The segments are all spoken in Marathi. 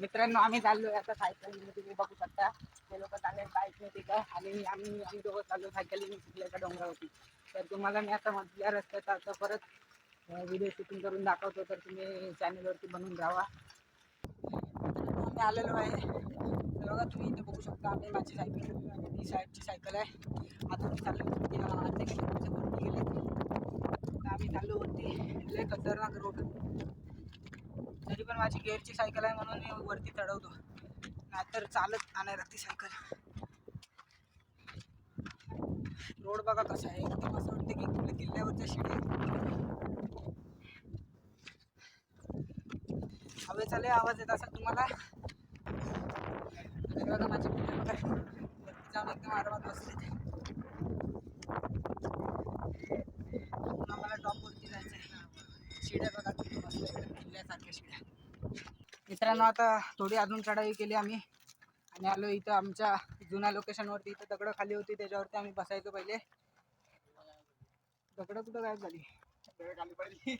मित्रांनो आम्ही चाललोय आता सायकल तुम्ही बघू शकता. ते लोक चालले बाईकने तिथं आणि आम्ही आम्ही दोघं चाललो सायकलिंग शिकल्याच्या डोंगरावरती. तर तुम्हाला मी आता मधल्या रस्त्याचा आता परत व्हिडिओ शूटिंग करून दाखवतो. तर तुम्ही चॅनलवरती बनवून राहा. मित्रांनो, आम्ही आलेलो आहे. बघा तुम्ही इथे बघू शकता आम्ही माझी सायकल आणि ती साईडची सायकल आहे. आता मी चाललो वरती अर्धे किलोमीटरच्या वरती गेले आम्ही चाललो वरती लय खतरनाक रोड तरी पण माझी गेअरची सायकल आहे म्हणून मी वरती चढवतो. नाहीतर चालत आणायला लागते सायकल रोड बघा कसा आहे. एकदम असं वाटतं की कुठल्या किल्ल्यावरच्या शिडी हवेचा लय आवाज येत असा तुम्हाला? बघा माझी मुलं बघा. वरती जाऊन एकदम आरामात बसले पुन्हा मला टॉपवरती जायचं आहे शिड्या बघा तुम्ही मस्त शिड्या मित्रांनो आता थोडी अजून चढाई केली आम्ही. आणि आलो इथं आमच्या जुन्या लोकेशनवरती इथं दगडं खाली होती त्याच्यावरती आम्ही बसायचो पहिले. दगडं कुठं गायब झाली? खाली पडली.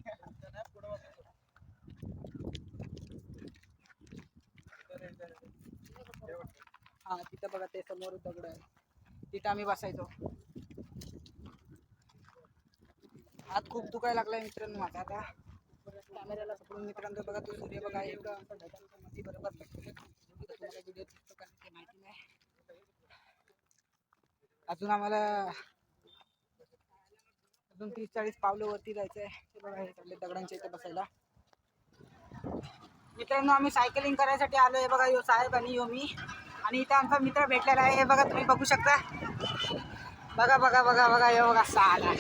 हा तिथं बघा ते समोर दगड आहे. तिथं आम्ही बसायचो. हात खूप दुखायला लागलाय मित्रांनो माझा आता. कॅमेऱ्याला पकडून मित्रांनो बघा तो सूर्य बघा एका मध्ये बरोबर तुम्हाला व्हिडिओ दिसतो का ते माहिती नाही. अजून आम्हाला अजून तीस चाळीस पावलं वरती जायचं आहे ते बघा हे सगळे दगडांच्या इथे बसायला. मित्रांनो आम्ही सायकलिंग करायसाठी आलो आहे बघा यो साहेब आणि यो मी. आणि इथं आमचा मित्र भेटलेला आहे. हे बघा तुम्ही बघू शकता. बघा बघा बघा बघा यो बघा असा आला